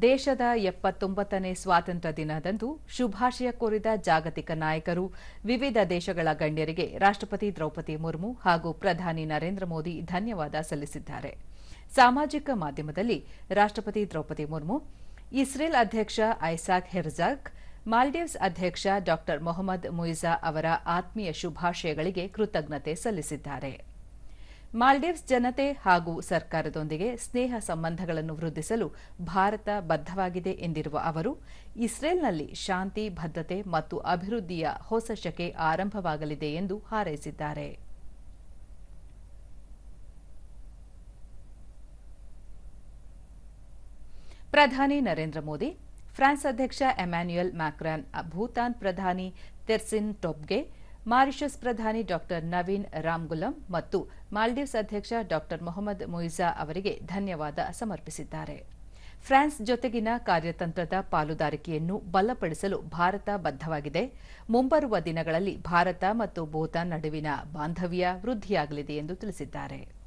ದೇಶದ ಎಪ್ಪತ್ತೊಂಬತ್ತನೇ ಸ್ವಾತಂತ್ರ್ಯ ದಿನದಂದು ಶುಭಾಶಯ ಕೋರಿದ ಜಾಗತಿಕ ನಾಯಕರು ವಿವಿಧ ದೇಶಗಳ ಗಣ್ಯರಿಗೆ ರಾಷ್ಟ್ರಪತಿ ದ್ರೌಪದಿ ಮುರ್ಮು ಹಾಗೂ ಪ್ರಧಾನಿ ನರೇಂದ್ರ ಮೋದಿ ಧನ್ಯವಾದ ಸಲ್ಲಿಸಿದ್ದಾರೆ. ಸಾಮಾಜಿಕ ಮಾಧ್ಯಮದಲ್ಲಿ ರಾಷ್ಟ್ರಪತಿ ದ್ರೌಪದಿ ಮುರ್ಮು, ಇಸ್ರೇಲ್ ಅಧ್ಯಕ್ಷ ಐಸಾಕ್ ಹೆರ್ಜಾಕ್, ಮಾಲ್ಡೀವ್ಸ್ ಅಧ್ಯಕ್ಷ ಡಾ ಮೊಹಮ್ಮದ್ ಮುಯಿಜಾ ಅವರ ಆತ್ಮೀಯ ಶುಭಾಶಯಗಳಿಗೆ ಕೃತಜ್ಞತೆ ಸಲ್ಲಿಸಿದ್ದಾರೆ. ಮಾಲ್ಡೀವ್ಸ್ ಜನತೆ ಹಾಗೂ ಸರ್ಕಾರದೊಂದಿಗೆ ಸ್ನೇಹ ಸಂಬಂಧಗಳನ್ನು ವೃದ್ಧಿಸಲು ಭಾರತ ಬದ್ಧವಾಗಿದೆ ಎಂದಿರುವ ಅವರು, ಇಸ್ರೇಲ್ನಲ್ಲಿ ಶಾಂತಿ, ಭದ್ರತೆ ಮತ್ತು ಅಭಿವೃದ್ಧಿಯ ಹೊಸ ಶಕೆ ಆರಂಭವಾಗಲಿದೆ ಎಂದು ಹಾರೈಸಿದ್ದಾರೆ. ಪ್ರಧಾನಿ ನರೇಂದ್ರ ಮೋದಿ, ಫ್ರಾನ್ಸ್ ಅಧ್ಯಕ್ಷ ಎಮ್ಯಾನ್ಯುಯಲ್ ಮ್ಯಾಕ್ರಾನ್, ಭೂತಾನ್ ಪ್ರಧಾನಿ ತೆರ್ಸಿನ್ ಟೊಬ್ಗೆ ಮಾರಿಷಸ್ ಪ್ರಧಾನಿ ಡಾ ನವೀನ್ ರಾಮ್ಗುಲಂ ಮತ್ತು ಮಾಲ್ಡೀವ್ಸ್ ಅಧ್ಯಕ್ಷ ಡಾಕ್ಟರ್ ಮೊಹಮ್ಮದ್ ಮೊಯಿಜಾ ಅವರಿಗೆ ಧನ್ಯವಾದ ಸಮರ್ಪಿಸಿದ್ದಾರೆ. ಫ್ರಾನ್ಸ್ ಜೊತೆಗಿನ ಕಾರ್ಯತಂತ್ರದ ಪಾಲುದಾರಿಕೆಯನ್ನು ಬಲಪಡಿಸಲು ಭಾರತ ಬದ್ಧವಾಗಿದೆ. ಮುಂಬರುವ ದಿನಗಳಲ್ಲಿ ಭಾರತ ಮತ್ತು ಭೂತಾನ್ ನಡುವಿನ ಬಾಂಧವ್ಯ ವೃದ್ಧಿಯಾಗಲಿದೆ ಎಂದು ತಿಳಿಸಿದ್ದಾರೆ.